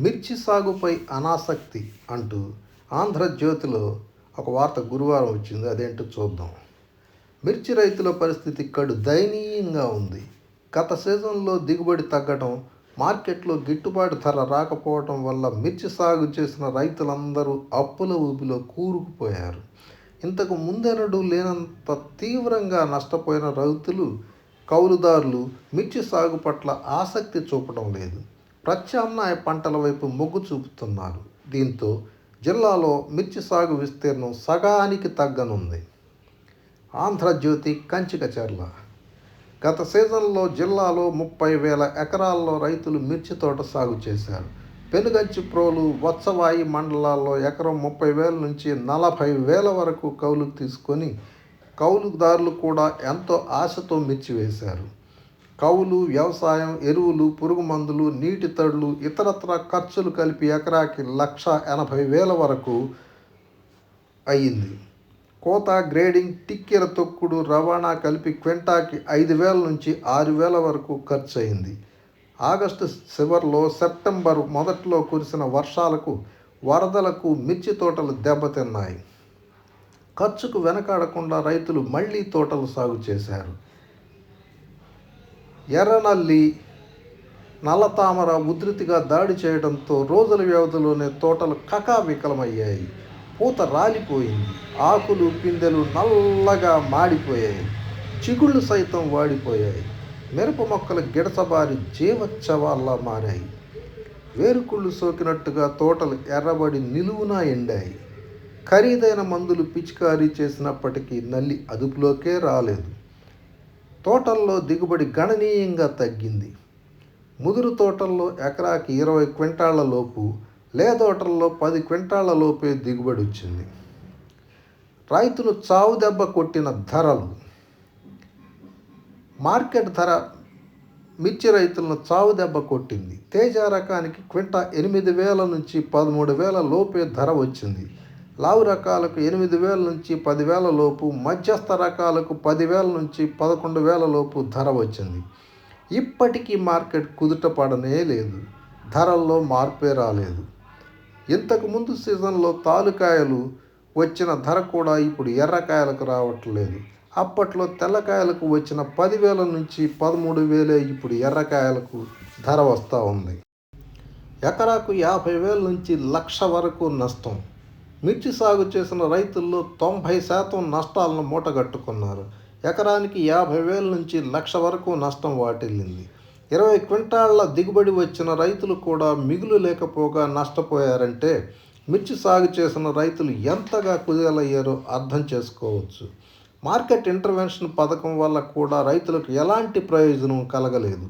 మిర్చి సాగుపై అనాసక్తి అంటూ ఆంధ్రజ్యోతిలో ఒక వార్త గురువారం వచ్చింది. అదేంటో చూద్దాం. మిర్చి రైతుల పరిస్థితి కడు దయనీయంగా ఉంది. గత సీజన్లో దిగుబడి తగ్గడం మార్కెట్లో గిట్టుబాటు ధర రాకపోవడం వల్ల మిర్చి సాగు చేసిన రైతులందరూ అప్పుల ఊబిలో కూరుకుపోయారు. ఇంతకు ముందెనడు లేనంత తీవ్రంగా నష్టపోయిన రైతులు కౌలుదారులు మిర్చి సాగు పట్ల ఆసక్తి చూపడం లేదు. ప్రత్యామ్నాయ పంటల వైపు మొగ్గు చూపుతున్నారు. దీంతో జిల్లాలో మిర్చి సాగు విస్తీర్ణం సగానికి తగ్గనుంది. ఆంధ్రజ్యోతి కంచికచర్ల గత సీజన్లో జిల్లాలో ముప్పై వేల ఎకరాల్లో రైతులు మిర్చి తోట సాగు చేశారు. పెనుగంచి ప్రోలు వత్సవాయి మండలాల్లో ఎకరం ముప్పై వేల నుంచి నలభై వేల వరకు కౌలుకు తీసుకొని కౌలుదారులు కూడా ఎంతో ఆశతో మిర్చి వేశారు. కౌలు వ్యవసాయం ఎరువులు పురుగు మందులు నీటి తడులు ఇతరత్ర ఖర్చులు కలిపి ఎకరాకి లక్ష ఎనభై వేల వరకు అయ్యింది. కోత గ్రేడింగ్ టిక్కెర తొక్కుడు రవాణా కలిపి క్వింటాకి ఐదు వేల నుంచి ఆరు వేల వరకు ఖర్చు అయింది ఆగస్టు చివరిలో సెప్టెంబర్ మొదట్లో కురిసిన వర్షాలకు వరదలకు మిర్చి తోటలు దెబ్బతిన్నాయి. ఖర్చుకు వెనకాడకుండా రైతులు మళ్ళీ తోటలు సాగు చేశారు. ఎర్రనల్లి నల్లతామర ఉధృతిగా దాడి చేయడంతో రోజుల వ్యవధిలోనే తోటలు కకావికలమయ్యాయి. పూత రాలిపోయింది. ఆకులు పిందెలు నల్లగా మాడిపోయాయి. చిగుళ్ళు సైతం వాడిపోయాయి. మిరప మొక్కలు గిడసబారి జీవచ్చవాల్లా మారాయి. వేరుకుళ్ళు సోకినట్టుగా తోటలు ఎర్రబడి నిలువునా ఎండాయి. ఖరీదైన మందులు పిచికారీ చేసినప్పటికీ నల్లి అదుపులోకే రాలేదు. తోటల్లో దిగుబడి గణనీయంగా తగ్గింది. ముదురు తోటల్లో ఎకరాకి ఇరవై క్వింటాళ్ళ లోపు లేదోటల్లో పది క్వింటాళ్ళ లోపే దిగుబడి వచ్చింది. రైతులు చావు దెబ్బ కొట్టిన ధరలు. మార్కెట్ ధర మిర్చి రైతులను చావు దెబ్బ కొట్టింది. తేజ రకానికి క్వింటా ఎనిమిది వేల నుంచి పదమూడు వేల లోపే ధర వచ్చింది. లావు రకాలకు ఎనిమిది వేల నుంచి పదివేల లోపు మధ్యస్థ రకాలకు పదివేల నుంచి పదకొండు వేల లోపు ధర వచ్చింది. ఇప్పటికీ మార్కెట్ కుదుట పడనే లేదు. ధరల్లో మార్పే రాలేదు. ఇంతకుముందు సీజన్లో తాలుకాయలు వచ్చిన ధర కూడా ఇప్పుడు ఎర్రకాయలకు రావట్లేదు. అప్పట్లో తెల్లకాయలకు వచ్చిన పదివేల నుంచి పదమూడు వేలే ఇప్పుడు ఎర్రకాయలకు ధర వస్తూ ఉంది. ఎకరాకు యాభై వేల నుంచి లక్ష వరకు నష్టం. మిర్చి సాగు చేసిన రైతుల్లో తొంభై శాతం నష్టాలను మూటగట్టుకున్నారు. ఎకరానికి యాభై వేల నుంచి లక్ష వరకు నష్టం వాటిల్లింది. ఇరవై క్వింటాళ్ళ దిగుబడి వచ్చిన రైతులు కూడా మిగులు లేకపోగా నష్టపోయారంటే మిర్చి సాగు చేసిన రైతులు ఎంతగా కుదేలయ్యారో అర్థం చేసుకోవచ్చు. మార్కెట్ ఇంటర్వెన్షన్ పథకం వల్ల కూడా రైతులకు ఎలాంటి ప్రయోజనం కలగలేదు.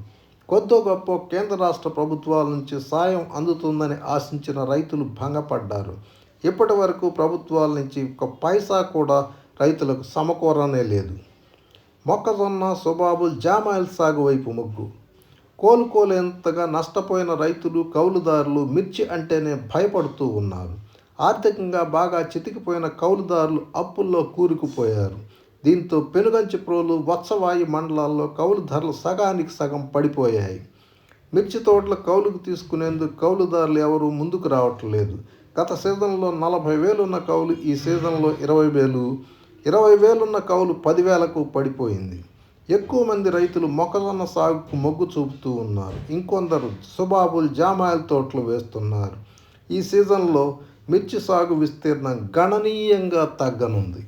కొద్దో గొప్ప కేంద్ర రాష్ట్ర ప్రభుత్వాల నుంచి సాయం అందుతుందని ఆశించిన రైతులు భంగపడ్డారు. ఇప్పటి వరకు ప్రభుత్వాల నుంచి ఒక పైసా కూడా రైతులకు సమకూరనే లేదు. మొక్కజొన్న సుబాబుల్ జామాయిల్ సాగు వైపు మొగ్గు. కోలుకోలేంతగా నష్టపోయిన రైతులు కౌలుదారులు మిర్చి అంటేనే భయపడుతూ ఉన్నారు. ఆర్థికంగా బాగా చితికిపోయిన కౌలుదారులు అప్పుల్లో కూరుకుపోయారు. దీంతో పెనుగంచి ప్రోలు వత్సవాయి మండలాల్లో కౌలు ధరలు సగానికి సగం పడిపోయాయి. మిర్చి తోటల కౌలుకు తీసుకునేందుకు కౌలుదారులు ఎవరూ ముందుకు రావట్లేదు. గత సీజన్లో నలభై వేలున్న కౌలు ఈ సీజన్లో ఇరవై వేలు. ఇరవై వేలున్న కౌలు పదివేలకు పడిపోయింది. ఎక్కువ మంది రైతులు మొక్కజొన్న సాగుకు మొగ్గు చూపుతూ ఉన్నారు. ఇంకొందరు సుబాబుల్ జామాయిల తోటలు వేస్తున్నారు. ఈ సీజన్లో మిర్చి సాగు విస్తీర్ణం గణనీయంగా తగ్గనుంది.